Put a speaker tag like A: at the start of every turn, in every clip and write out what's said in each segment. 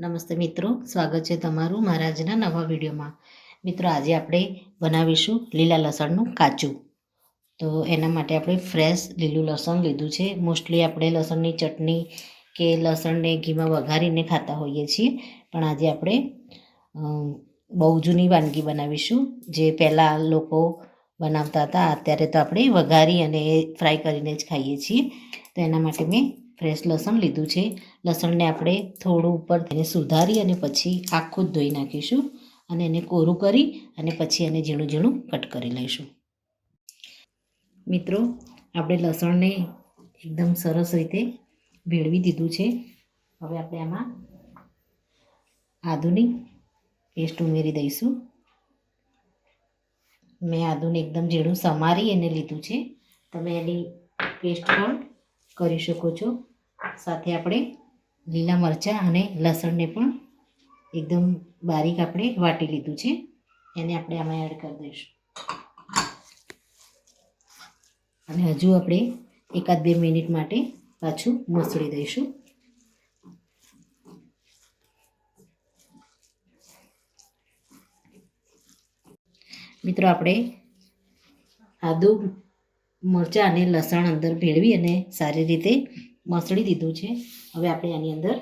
A: નમસ્તે મિત્રો, સ્વાગત છે તમારું મારા આજના નવા વિડીયોમાં. મિત્રો, આજે આપણે બનાવીશું લીલા લસણનું કાચું તો એના માટે આપણે ફ્રેશ લીલું લસણ લીધું છે. મોસ્ટલી આપણે લસણની ચટણી કે લસણને ઘીમાં વઘારીને ખાતા હોઈએ છીએ. પણ આજે આપણે બહુ જૂની વાનગી બનાવીશું. જે પહેલાં લોકો બનાવતા હતા, અત્યારે તો આપણે વઘારી અને ફ્રાય કરીને જ ખાઈએ છીએ. તો એના માટે મેં ફ્રેશ લસણ લીધું છે. લસણને આપણે થોડું ઉપર તેને સુધારી અને પછી આખું જ ધોઈ નાખીશું અને એને કોરું કરી અને પછી એને ઝીણું ઝીણું કટ કરી લઈશું. મિત્રો, આપણે લસણને એકદમ સરસ રીતે ભેળવી દીધું છે. હવે આપણે આમાં આદુની પેસ્ટ ઉમેરી દઈશું. મેં આદુને એકદમ ઝીણું સમારી એને લીધું છે. તમે એની પેસ્ટ પણ કરી શકો છો. સાથે આપણે લીલા મરચાં અને લસણને પણ એકદમ બારીક આપણે વાટી લીધું છે. એને આપણે આમાં એડ કરી દઈશું. અને હજુ આપણે એકાદ બે મિનિટ માટે પાછું મસળી દઈશું. મિત્રો, આપણે આદુ મરચાં અને લસણ અંદર ભેળવી અને સારી રીતે મસળી દીધું છે. હવે આપણે આની અંદર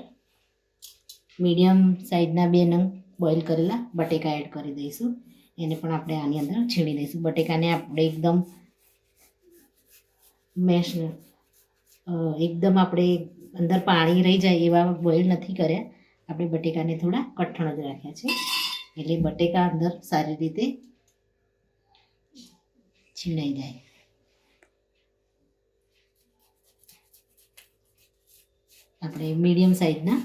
A: મીડિયમ સાઈઝના બે નંગ બોઇલ કરેલા બટેકા એડ કરી દઈશું. એને પણ આપણે આની અંદર છીણી દઈશું. બટેકાને આપણે એકદમ મેશ એકદમ આપણે અંદર પાણી રહી જાય એવા બોઇલ નથી કર્યા. આપણે બટેકાને થોડા કઠણ જ રાખ્યા છે. એટલે બટેકા અંદર સારી રીતે છીણાઈ જાય. આપણે મીડિયમ સાઈઝના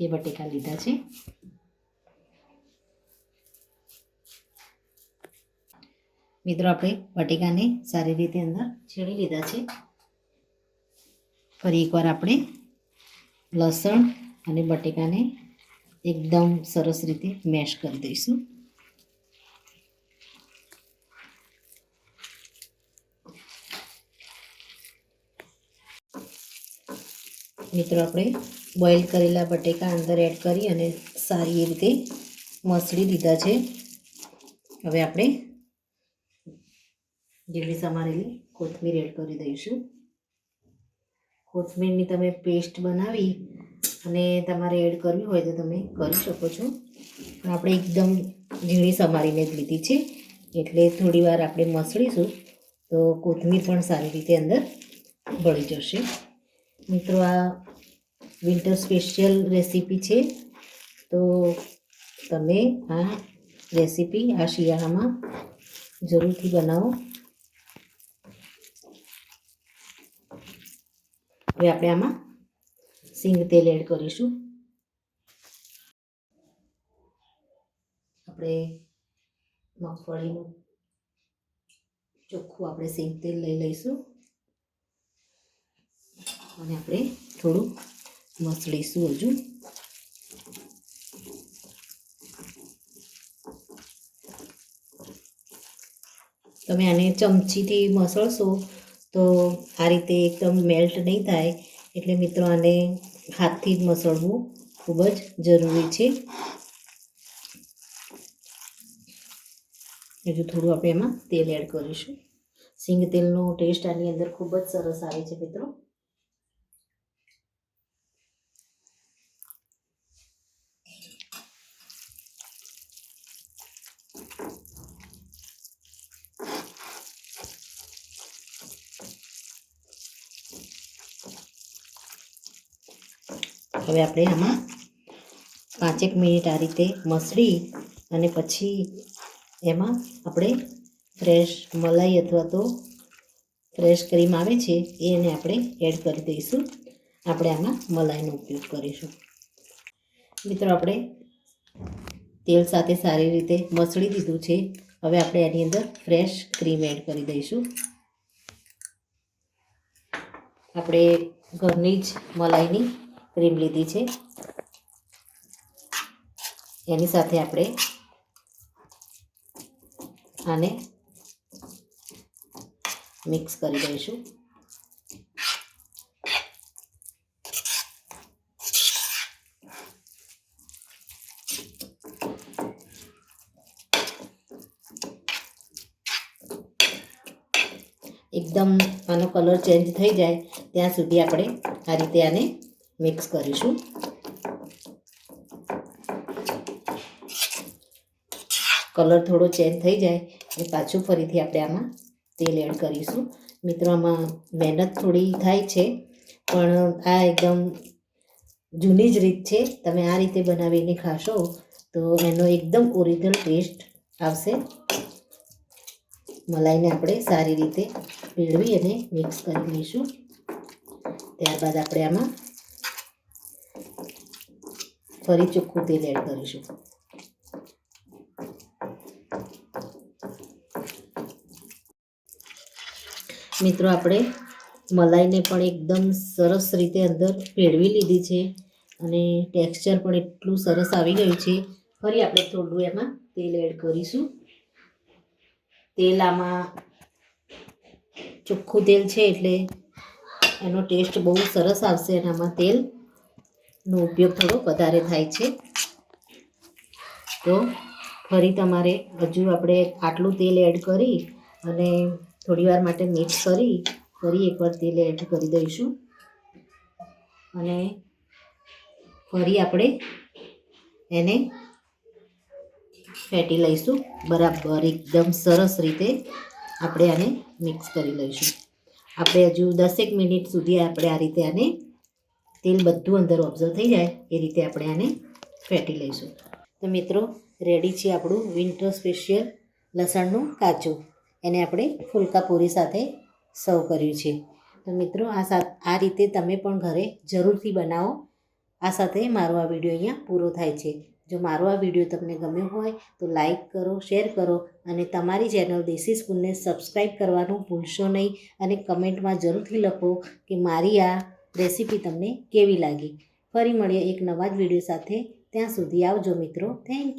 A: બે બટેકા લીધા છે. મિત્રો, આપણે બટેકાને સારી રીતે અંદર છીણી લીધા છે. ફરી એકવાર આપણે લસણ અને બટેકાને એકદમ સરસ રીતે મેશ કરી દઈશું. મિત્રો, આપણે બોઇલ કરેલા બટેકા અંદર એડ કરી અને સારી રીતે મસળી દીધા છે. હવે આપણે જેટલી સમારેલી કોથમીર એડ કરી દઈશું. કોથમીરની તમે પેસ્ટ બનાવી અને તમારે એડ કરવી હોય તો તમે કરી શકો છો. પણ આપણે એકદમ ઝીણી સમારીને જ લીધી છે. એટલે થોડી વાર આપણે મસળીશું તો કોથમીર પણ સારી રીતે અંદર ભળી જશે. મિત્રો, આ વિન્ટર સ્પેશિયલ રેસીપી છે. તો તમે આ રેસીપી આ શિયાળામાં જરૂરથી બનાવો. હવે આપણે આમાં સિંગ તેલ એડ કરીશું. આપણે મગફળીનું ચોખ્ખું આપણે સિંગ તેલ લઈ લઈશું. અને આપણે થોડું મસળીશું હજુ. તમે આને ચમચીથી મસળશો તો આ રીતે એકદમ મેલ્ટ નહીં થાય. એટલે મિત્રો આને હાથથી જ મસળવું ખૂબ જ જરૂરી છે. હજુ થોડું આપણે એમાં તેલ એડ કરીશું. સિંગ તેલનો ટેસ્ટ આની અંદર ખૂબ જ સરસ આવે છે મિત્રો. હવે આપણે આમાં પાંચેક મિનિટ આ રીતે મસળી અને પછી એમાં આપણે ફ્રેશ મલાઈ અથવા તો ફ્રેશ ક્રીમ આવે છે, એને આપણે એડ કરી દઈશું. આપણે આમાં મલાઈનો ઉપયોગ કરીશું. મિત્રો, આપણે તેલ સાથે સારી રીતે મસળી દીધું છે. હવે આપણે એની અંદર ફ્રેશ ક્રીમ એડ કરી દઈશું. આપણે ઘરની જ મલાઈની ક્રીમ લીધી છે. એની સાથે આપણે આને મિક્સ કરી દઈશું. એકદમ આનો કલર ચેન્જ થઈ જાય ત્યાં સુધી આપણે આ રીતે આને મિક્સ કરીશું. કલર થોડો ચેન્જ થઈ જાય એટલે પાછું ફરીથી આપણે આમાં તેલ એડ કરીશું. મિત્રો, આમાં મહેનત થોડી થાય છે, પણ આ એકદમ જૂની જ રીત છે. તમે આ રીતે બનાવીને ખાશો તો એનો એકદમ ઓરિજિનલ ટેસ્ટ આવશે. મલાઈને આપણે સારી રીતે ભેળવી અને મિક્સ કરી લઈશું. ત્યારબાદ આપણે આમાં ફરી ચોખ્ખું તેલ એડ કરીશું. મિત્રો, આપણે મલાઈને પણ એકદમ સરસ રીતે અંદર ભેળવી લીધી છે અને ટેક્સચર પણ એટલું સરસ આવી ગયું છે. ફરી આપણે થોડું એમાં તેલ એડ કરીશું. તેલ આમાં ચોખ્ખું તેલ છે એટલે એનો ટેસ્ટ બહુ સરસ આવશે અને આમાં તેલનો ઉપયોગ થોડો વધારે થાય છે. તો ફરી તમારે હજુ આપણે આટલું તેલ એડ કરી અને થોડીવાર માટે મિક્સ કરી ફરી એકવાર તેલ એડ કરી દઈશું. અને ફરી આપણે એને ફેટી લઈશું. બરાબર એકદમ સરસ રીતે આપણે આને મિક્સ કરી લઈશું. આપણે હજુ દસેક મિનિટ સુધી આપણે આ રીતે આને તેલ બધું અંદર ઓબ્ઝર્વ થઈ જાય, એ રીતે આપણે આને ફેટી લઈશું. તો મિત્રો રેડી છે આપણું વિન્ટર સ્પેશિયલ લસણનું કાચું એને આપણે ફુલકા પૂરી સાથે સર્વ કર્યું છે. તો મિત્રો, આ સા, આ રીતે તમે પણ ઘરે જરૂરથી બનાવો. આ સાથે મારો આ વીડિયો અહીંયા પૂરો થાય છે. જો મારો આ વીડિયો તમને ગમ્યો હોય, તો લાઈક કરો શેર કરો અને તમારી ચેનલ દેશી સ્કૂલને સબસ્ક્રાઈબ કરવાનું ભૂલશો નહીં અને કમેન્ટમાં જરૂરથી લખો કે મારી આ રેસીપી તમને કેવી લાગી? ફરી મળીએ એક નવા જ વીડિયો સાથે. ત્યાં સુધી આવજો મિત્રો. થેન્ક